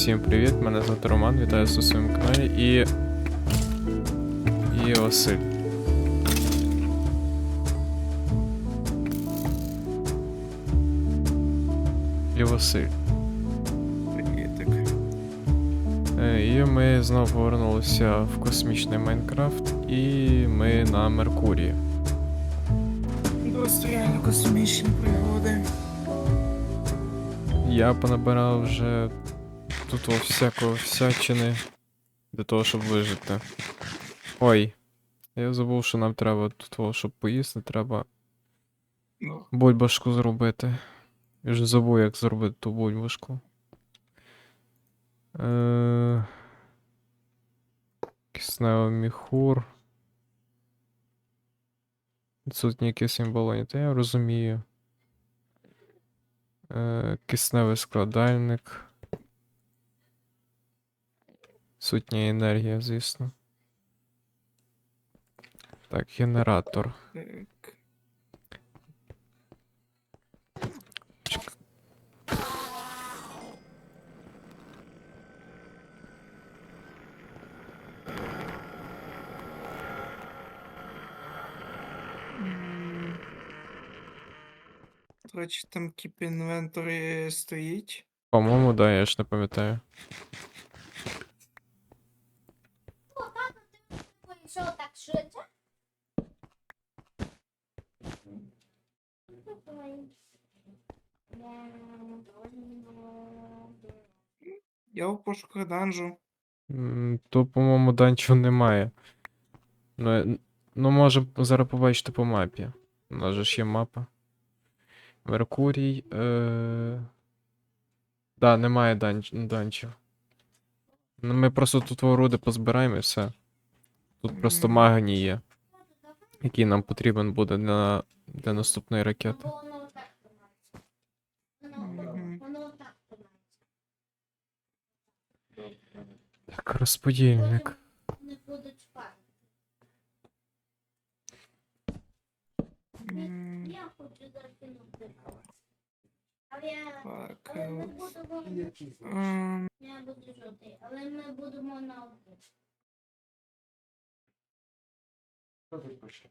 Всім привіт, мене звати Роман, вітаю вас у своєму каналі і. І Василь. І Василь. Привітик. Е, І ми знову повернулися в космічний Майнкрафт, і ми на Меркурії. Індустріально космічні пригоди. Я понабирав вже тут о всякого всячини для того, щоб вижити. Ой. Я забув, що нам треба тут, о, щоб поїсти, треба Ну, бульбашку зробити. Я вже забув, як зробити ту бульбашку. Е... Кисневий міхур. Відсутні якісь балоні, та я розумію. Е... Кисневий складальник. Сутня енергія, звісно. Так, генератор. так. М. До речі, там Keep Inventory стоїть. По-моєму, да, я ж не пам'ятаю. Що так швидше? Я в пошуках данжу. То, по-моєму, данчу немає. Ну, е, ну може зараз побачите по мапі. У нас же ж є мапа. Меркурій. Е... Да, немає данч... данчів. Ну, ми просто тут руди позбираємо і все. Тут просто магній є, який нам потрібен буде для, для наступної ракети. Так, розподільник. Не будуть спати. Я хочу закинути. Але я Так. але ми е, будемо. ем, Я буду жовтий, але ми будемо на Що тут пише?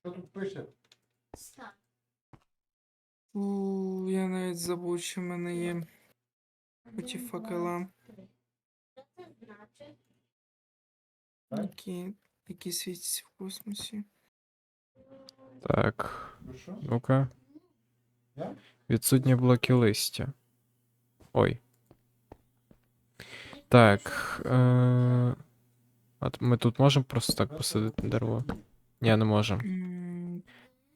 Що тут пише? Став. у, Я навіть забув, що в мене є. Оті факела. Що це значить? Які, які світяться в космосі. Так. Ну що? Ну-ка. Я? Відсутні блоки листя. Ой. Так. Е... А ми тут можемо просто так посадити дерево? Ні, не можемо.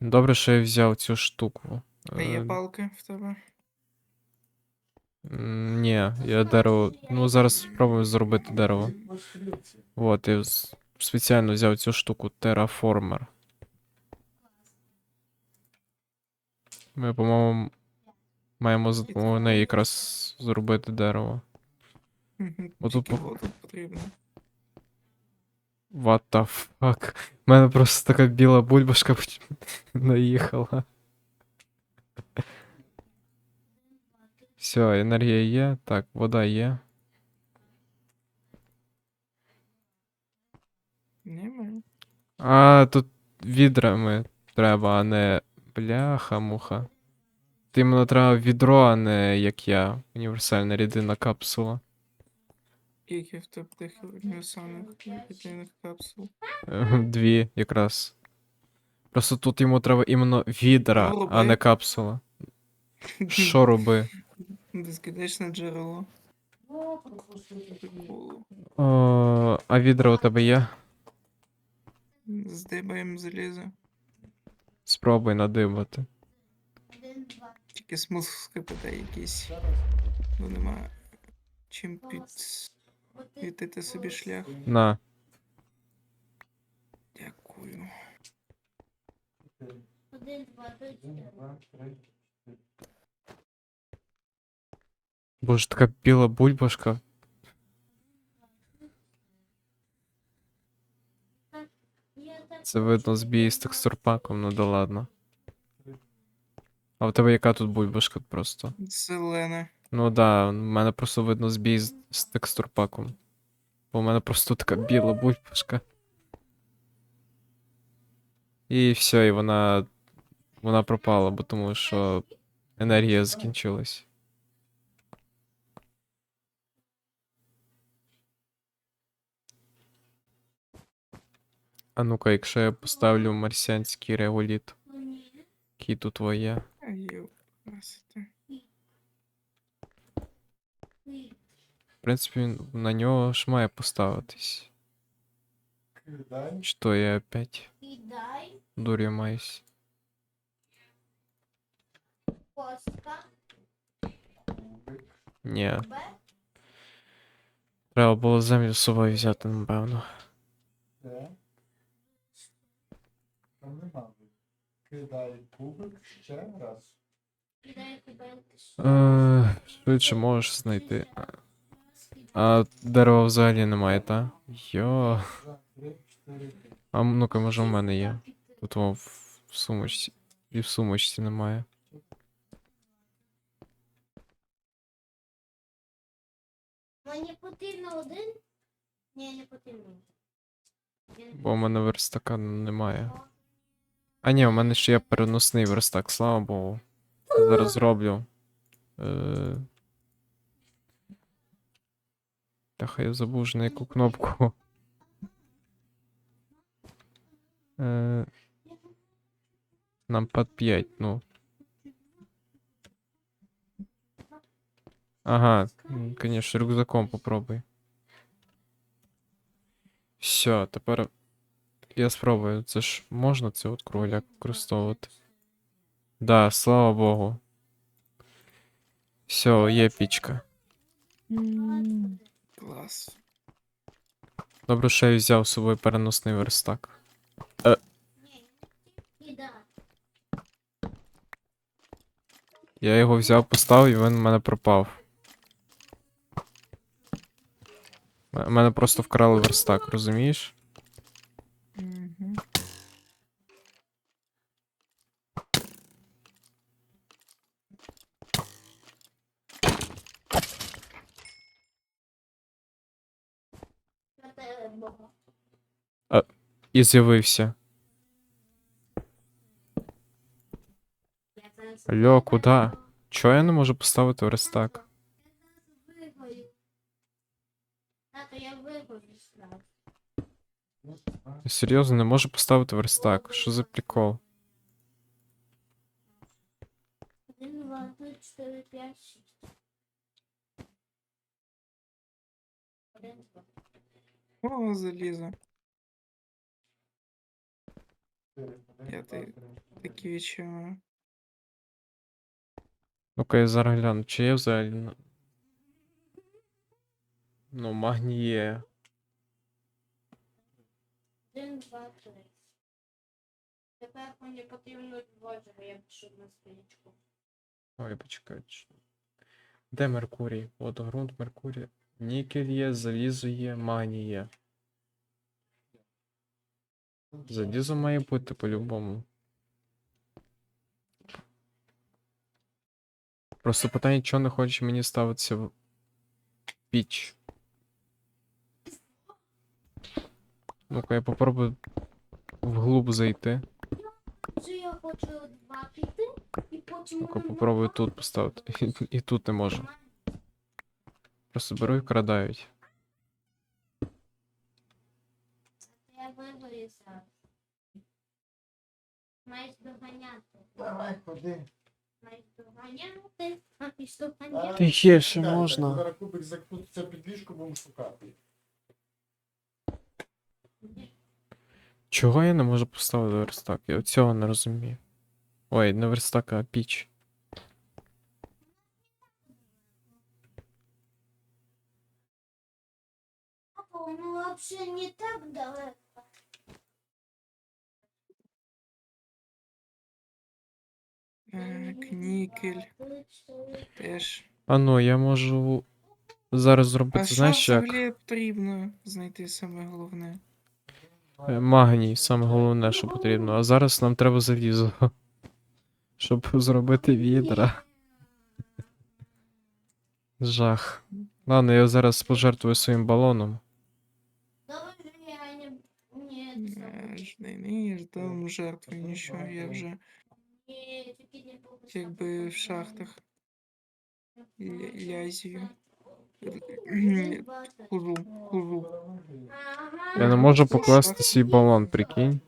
Добре, що я взяв цю штуку. А є Е, палки в тебе? Ні, я дерево. Ну, зараз спробую зробити дерево. От, я спеціально взяв цю штуку Terraformer. Ми, по-моєму, маємо за допомогою неї якраз зробити дерево. Отут по- воду потрібно. What the fuck? У мене просто така біла бульбашка наїхала. Все, енергія є. Так, вода є. Немає. А, тут відрами треба, а не бляха-муха. Ти іменно треба відро, а не як я. Універсальна рідина капсула. Скільки в тебе тих універсальних рідинних капсул? Дві якраз. Просто тут йому треба іменно відра, Ну, а не роби. капсула. Що роби? Безкінечне джерело. Приколу. О, а відра у тебе є? Здибаємо залізо. Спробуй надибати. Тільки смисл скрипити якийсь. Бо нема чим під... підтити собі шлях. На. Дякую. Один, два, три, чотири. Боже, така біла бульбашка. Це видно збій з текстурпаком, ну да ладно. А в тебе яка тут бульбашка просто? Зелене. Ну да, в мене просто видно збій з, з текстурпаком. Бо в мене просто така біла бульбашка. І все, і вона. Вона пропала, бо тому що енергія закінчилась. А ну-ка, якщо я поставлю марсіанський реголіт, який тут твоє. А йо, красота. Ні. В принципі, він- на нього ж має поставитись. Кидай. Що я опять Кидай. маюсь. Ні, треба було землю з собою взяти, напевно. Кидай кубик ще раз. Швидше можеш знайти. А дерева взагалі немає, та? Йо. А ну-ка, може в мене є. Тут во, в, сумочці. І в сумочці немає. Мені потрібно один? Ні, не потрібно. Бо в мене верстака немає. А ні, у мене ще є переносний верстак, слава Богу. Зараз зроблю. Е... Хай я забув вже на яку кнопку. Е... Нам пад 5, ну. Ага, конечно, рюкзаком попробуй. Все, тепер я спробую. Це ж можна це от кругляк використовувати. Да, слава Богу. Все, є пічка. Клас. Добре, що я взяв з собою переносний верстак. Е. Я його взяв, поставив, і він в мене пропав. У мене просто вкрали верстак, розумієш? Угу. На тебе Бога. І з'явився. Я зараз Алло, куди? виграю. Чого я не можу поставити верстак? Я зараз виграю. Тато, я виграю сразу. Ну, а, Я серйозно не можу поставити верстак. Що за прикол? Один, два, три, чотири, п'ять, шість. Один, два. О, залізо. Я ти-. Такі відчуття. Ну-ка я зараз гляну, чи є взагалі. Ну, магній є. Один, два, три. Тепер мені потрібно двоє, я пишу на стрічку. Ой, почекай. ч- Де Меркурій? От ґрунт Меркурій. Нікель є, залізо є, магній є. Залізо має бути по-любому. Просто питання, чого не хоче мені ставитися в піч. Ну-ка, я попробую вглуб зайти. Ну-ка, попробую тут поставити. І, і тут не можу. Просто беру і крадають. Я виграю. Маєш доганяти. Давай, ходи. Маєш доганяти. Маєш доганяти. Тихіше чекай, можна. Зараз кубик закрутиться під ліжко, будемо шукати. Чого я не можу поставити верстак? Я цього не розумію. Ой, не верстак, а піч. Папа, ну вообще не так далеко. Так, нікель теж. А ну, я можу зараз А зробити, що знаєш як? взагалі потрібно знайти саме головне? Е, Магній, саме головне, що потрібно. А зараз нам треба залізо. щоб зробити відра. Жах. Ладно, я зараз пожертвую своїм балоном. Добре, я не... Ні. Я ж не, не ждав жертви нічого, я вже Якби в шахтах ля- лязію. Хожу, хожу. Я не можу покласти свій балон, прикинь.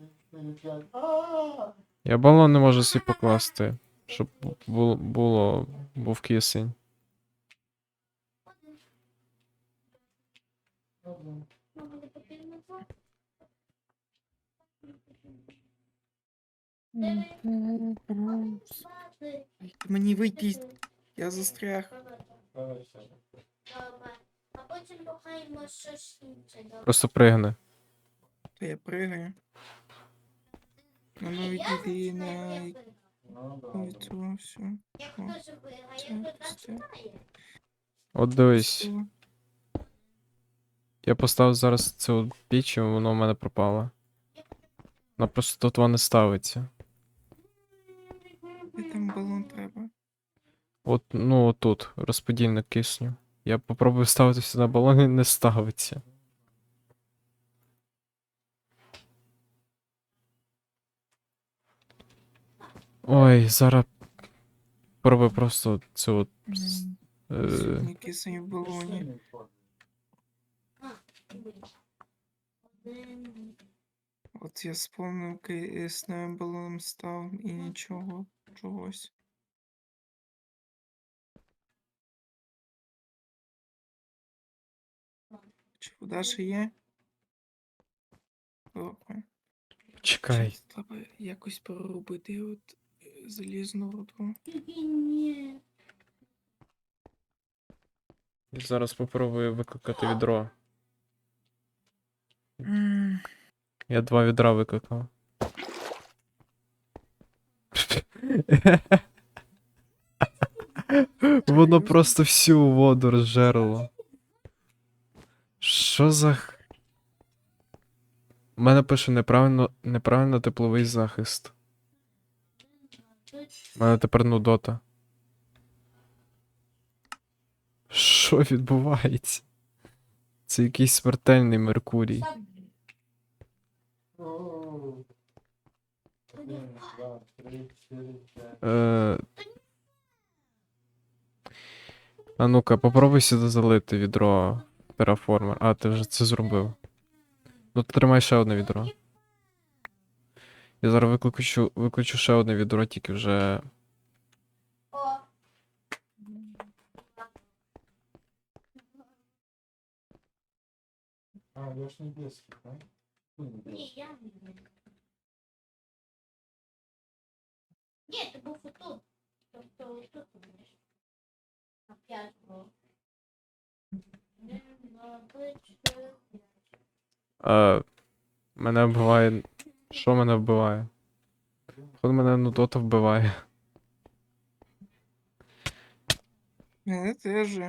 Я балон не можу свій покласти, щоб бу- було, був кисень. Ну, мені потрібно це. Дайте. Мені вийти. Я застряг. А потім похаємо щось інше. Просто пригни. То я пригаю. Ну Я на ну, від цього все. Як хто це. От дивись, я поставив зараз цю піч, і воно в мене пропало. Вона просто тут вона не ставиться. Де там балон треба? От, ну, отут, розподільник кисню. Я попробую ставити сюди балон і не ставиться. Ой, зараз пробую просто цю от. Е, кисень в балоні. От я спомнив, кисневим балоном став і нічого. Чогось. Чи вода ще є? Добре. чекай. Щас Треба якось проробити от е, залізну руду. Тільки ні. Я зараз попробую викликати відро. М, Я два відра викликав. Воно просто всю воду розжерло. Що за. У мене пише неправильно, неправильно тепловий захист. У мене тепер нудота. Що відбувається? Це якийсь смертельний Меркурій. Е... А ну-ка, попробуй сюди залити відро Terraformer. А, ти вже це зробив. Ну, тримай ще одне відро. Я зараз викличу, викличу ще одне відро, тільки вже. О, А, я ж небесний, так? Ну, ні, я не. Ні, ти був отут. Тобто отут ти будеш. На п'ять було. Е... Мене вбиває. Що мене вбиває? Походу мене нудота вбиває. Мене теж.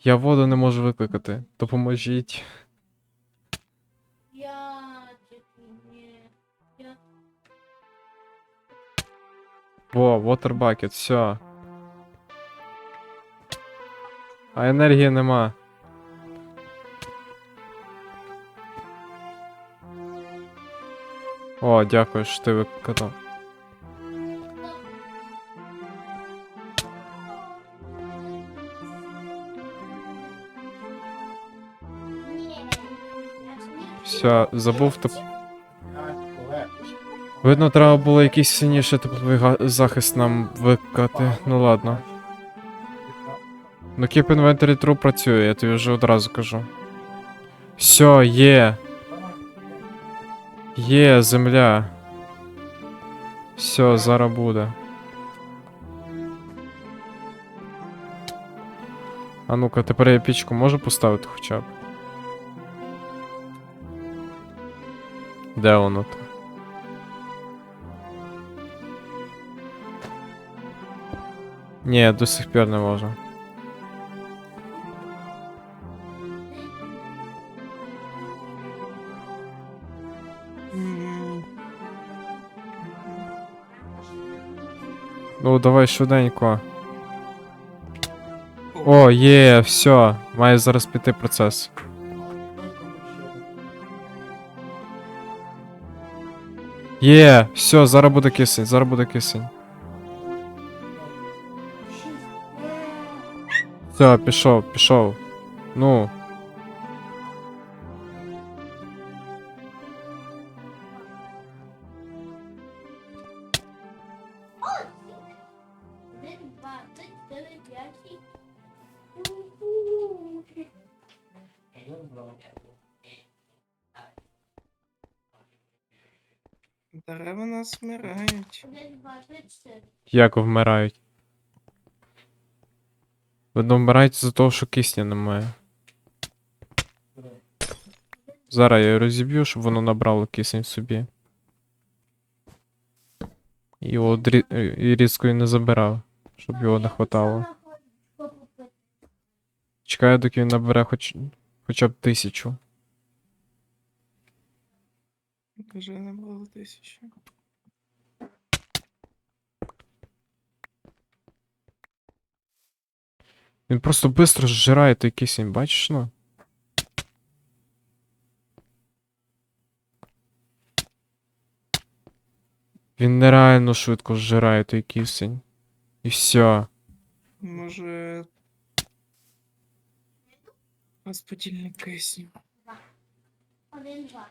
Я воду не можу викликати. Допоможіть. Я ні. Я Во, water bucket, все. А енергії нема. О, дякую, що ти викатав. Все, забув теп... Видно, треба було якийсь сильніший тепловий захист нам викати. Ну ладно. Ну Keep Inventory True працює, я тобі вже одразу кажу. Все, є. Є, земля. Все, зараз буде. А ну-ка, тепер я пічку можу поставити хоча б. Де воно то? Ні, до сих пір не можу. Давай швиденько. О, є, все. Має зараз піти процес. Є, все, зараз буде кисень, зараз буде кисень. Все, пішов, пішов. Ну. Дерева нас вмирають. Як вмирають. Видно, вмирають з-за того, що кисня немає. Зараз я його розіб'ю, щоб воно набрало кисень собі. І його дрі... е, і різкою не забирав, щоб його не хватало. Чекаю, доки він набере хоч... хоча б тисячу. Вже набрало тисячу. Він просто швидко зжирає той кисень, бачиш ну? Він нереально швидко зжирає той кисень. І все. Може. Розподільник кисню. Один, два.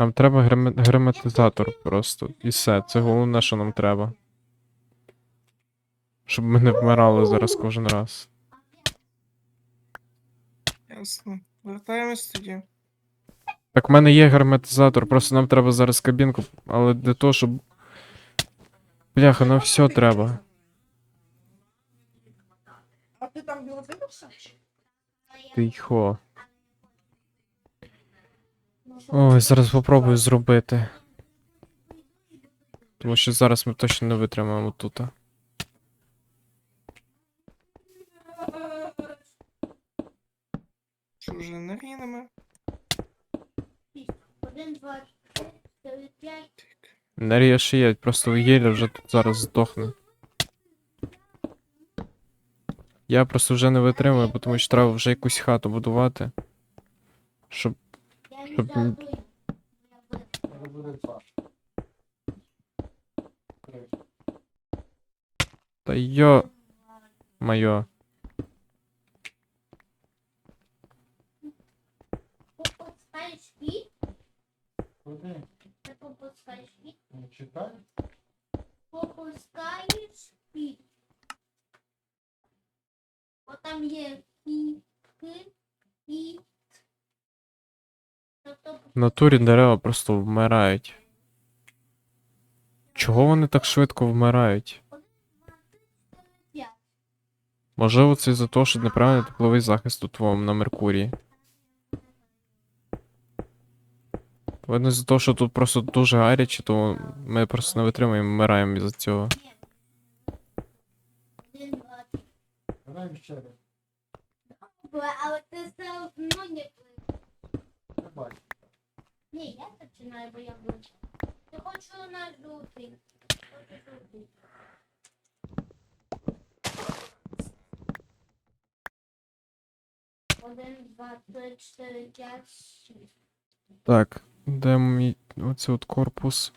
Нам треба герметизатор просто. І все. Це головне, що нам треба. Щоб ми не вмирали зараз кожен раз. Ясно. Вертаємось тоді. Так, в мене є герметизатор, просто нам треба зараз кабінку, але для того, щоб. Бляха, нам все треба. А ти там дивився? Тихо. Ой, зараз попробую зробити. Тому що зараз ми точно не витримаємо тут. Енергії нема? Один, два, три, п'ять. Енергія ще є, просто Єля вже тут зараз здохне. Я просто вже не витримую, тому що треба вже якусь хату будувати. Щоб. Та йо. Хід? Куди? Ти попускаєш хід? Не читай. Попускаєш хід. Бо там є хі, ки, хі. В натурі дерева просто вмирають. Чого вони так швидко вмирають? Можливо, це із-за того, що неправильний тепловий захист у твоєму на Меркурії. Видно, з-за того, що тут просто дуже гаряче, то ми просто не витримуємо, вмираємо цього. ще раз. Добре, Але ти все одно не Не бачу. Ні, я починаю, бо я ближче. Я хочу на жовтий. Хочу жовтий. Один, два, три, чотири, п'ять, шість. Так, де мій оцей от корпус?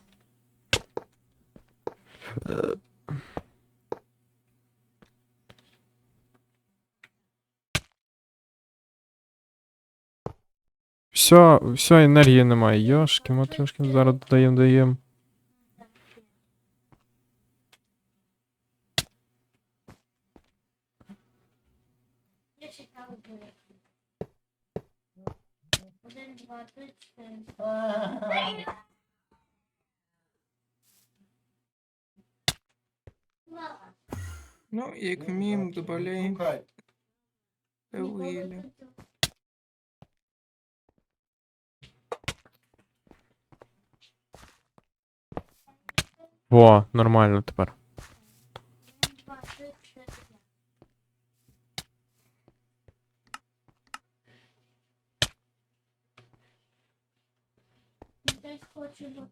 Все, все, енергії немає. Йошки, матрешки, зараз додаємо, даємо. Один, два, три, чотири. Ну, як вміємо, додаємо Шукай. вугілля. Во, нормально тепер.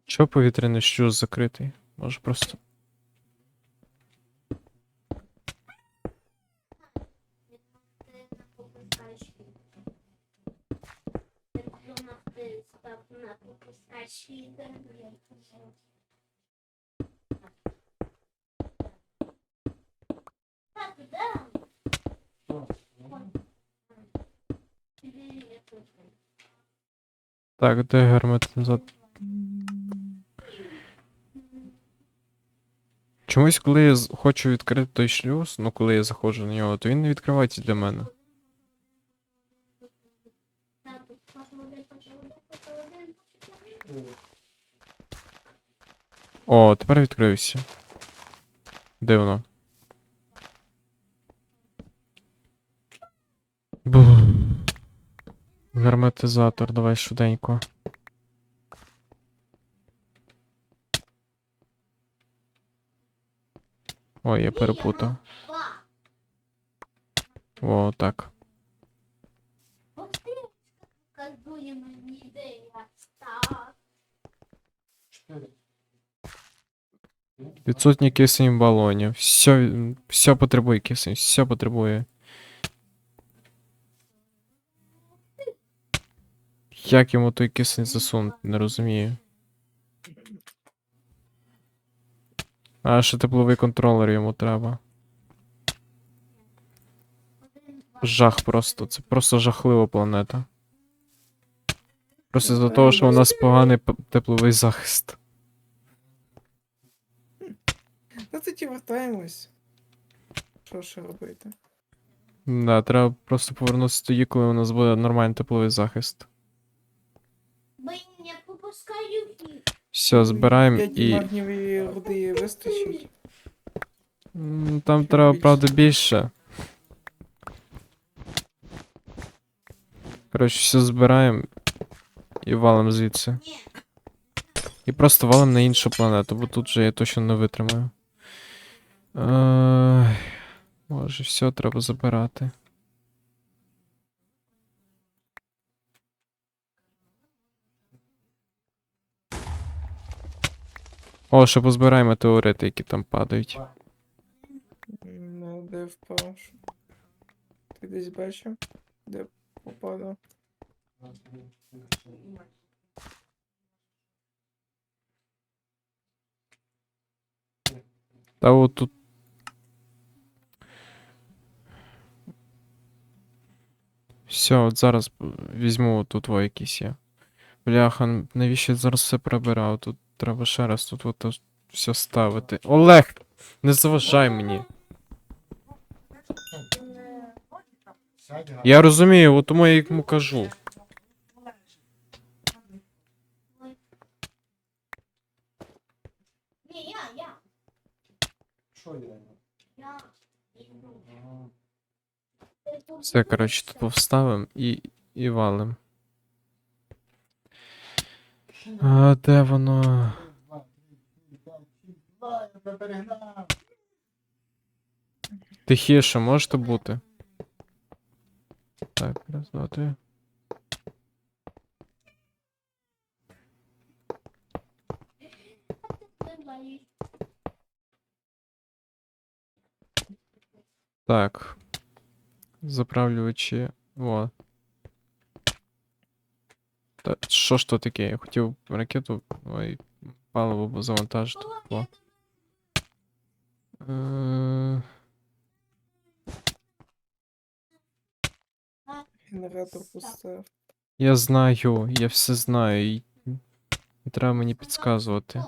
Чого повітряний шлюз закритий? Може просто. Ти на попускачі. Ти плюнув, ти став на попускачі. Так, да. Так, де герметизатор? Чомусь, коли я хочу відкрити той шлюз, ну коли я заходжу на нього, то він не відкривається для мене. О, тепер відкрився. Дивно. Бух. Герметизатор, давай швиденько. Ой, я перепутав. О, так. Відсутній кисень в балоні. Все, все потребує кисень, все потребує. Як йому той кисень засунути, не розумію. А ще тепловий контролер йому треба. Жах просто. Це просто жахлива планета. Просто за того, що у нас поганий тепловий захист. Ну тоді вертаємось. Що ще робити? Да, треба просто повернутися тоді, коли у нас буде нормальний тепловий захист. Бо я попускаю їх. Все, збираємо і. магнієвої руди вистачить. М, Там треба, більше. правда, більше. Коротше, все збираємо і валим звідси. І просто валим на іншу планету, бо тут же я точно не витримаю. Ай, Боже, все треба забирати. О, ще позбираємо метеорити, які там падають. Ну, де впав? Ти десь бачив? Де попадав? Та от тут. Все, от зараз візьму тут во якісь є. Бляха, навіщо я зараз все прибирав? Тут треба ще раз тут от все ставити. Олег! Не заважай мені. Я розумію, от тому я йому кажу. Все, коротше, тут повставим і, і валим. А де воно? Тихіше можете бути? Так, раз, два, три. Так. Заправлювачі. О. Та що ж то таке? Я хотів ракету. Ой, паливо завантажити. О. Е, Генератор поставив. Я знаю, я все знаю. І не треба мені підказувати.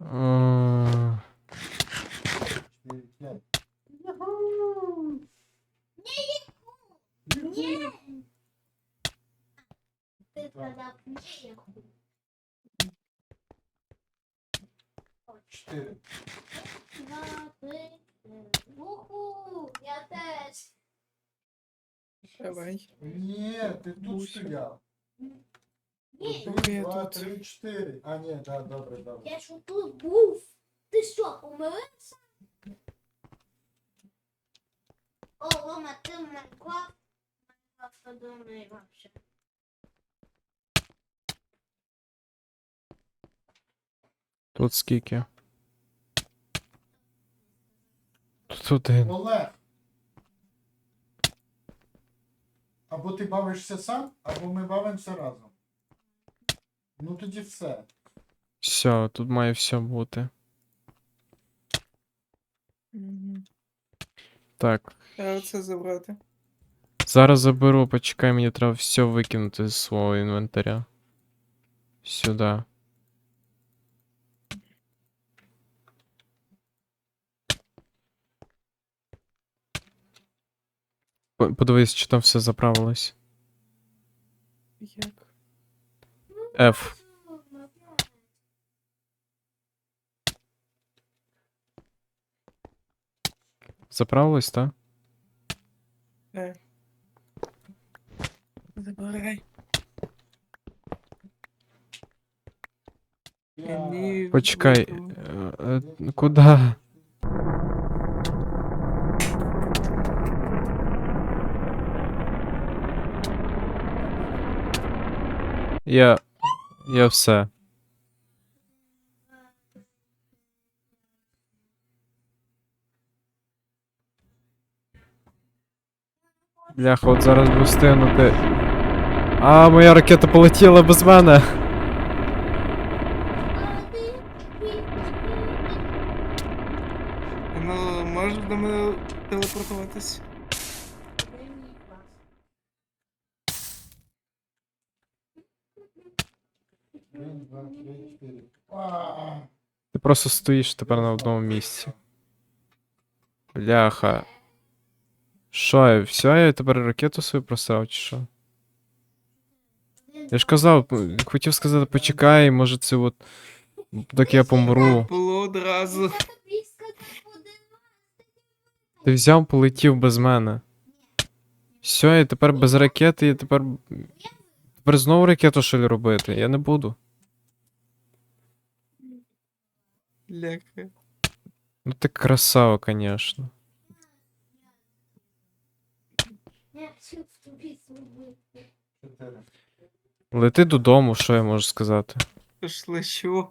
Е, Чотири, п'ять. Ні. Ти сказав ні. Чотири. Два, три. Уху, я теж. Давай. Ні, ти тут Гуся. стояв. Ні, Поки я Два, тут. три, чотири. А, ні, да, добре, добре. я ж тут був. Ти що, помилився? О, Рома, ти Майнкрафт. Майнкрафт подумай вообще. Тут скільки? Тут один. Олег. Або ти бавишся сам, або ми бавимося разом. Ну тоді все. Все, тут має все бути. Так, А оце забрати. Зараз заберу, почекай, мені треба все викинути з свого інвентаря. Сюди. По- Подивись, чи там все заправилось. Як? F. Заправилось, так? Е. Забирай. Почекай. Е, е, Куда? Я. Я все. Бляха, от зараз би встигнути. А, моя ракета полетіла без мене. Ну, можеш до мене телепортуватись? Ти просто стоїш тепер на одному місці. Бляха. Що, я- все, я тепер ракету свою просрав, чи що? Я ж казав, хотів сказати, почекай, може це от. Доки я помру. Було одразу. Ти взяв, полетів без мене. Все, я тепер без ракети, я тепер. Тепер знову ракету що ли робити? Я не буду. Ну ти красава, конечно. чотири. Лети додому, що я можу сказати. Що?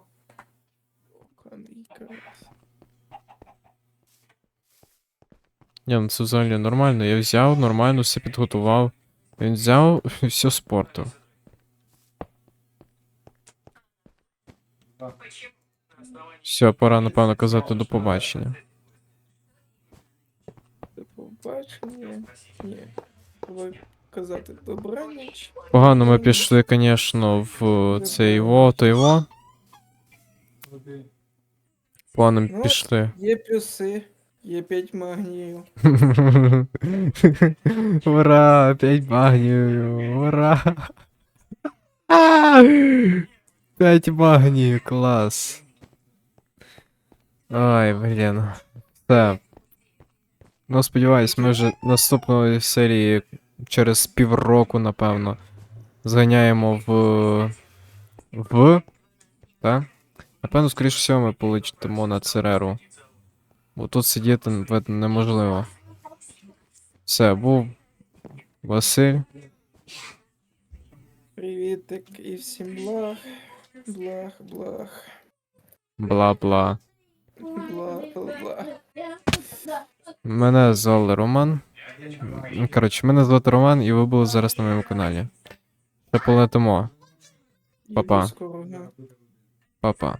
Ні, ну це взагалі нормально. Я взяв, нормально все підготував. Він взяв і все спортив. Все, пора, напевно, казати до побачення. До побачення. Ні. Давай казати добраніч. Погано ми пішли, звісно, в цей во, той во. Один. Погано Ну. пішли. Є плюси, є 5 магнію. Ура! 5 магнію! Ура! 5 магнію, клас. Ай, блін. Все. Ну, сподіваюсь, ми вже наступної серії через півроку, напевно, зганяємо в. В. Так? Напевно, скоріш всього, ми полетимо на Цереру. Бо тут сидіти неможливо. Все, був Василь. Привітик і всім благ. Благ, благ. Бла-бла. Бла, бла, бла. Мене звали Роман. М, Коротше, мене звати Роман, і ви були зараз на моєму каналі. Ще полетимо. Па-па. Па-па.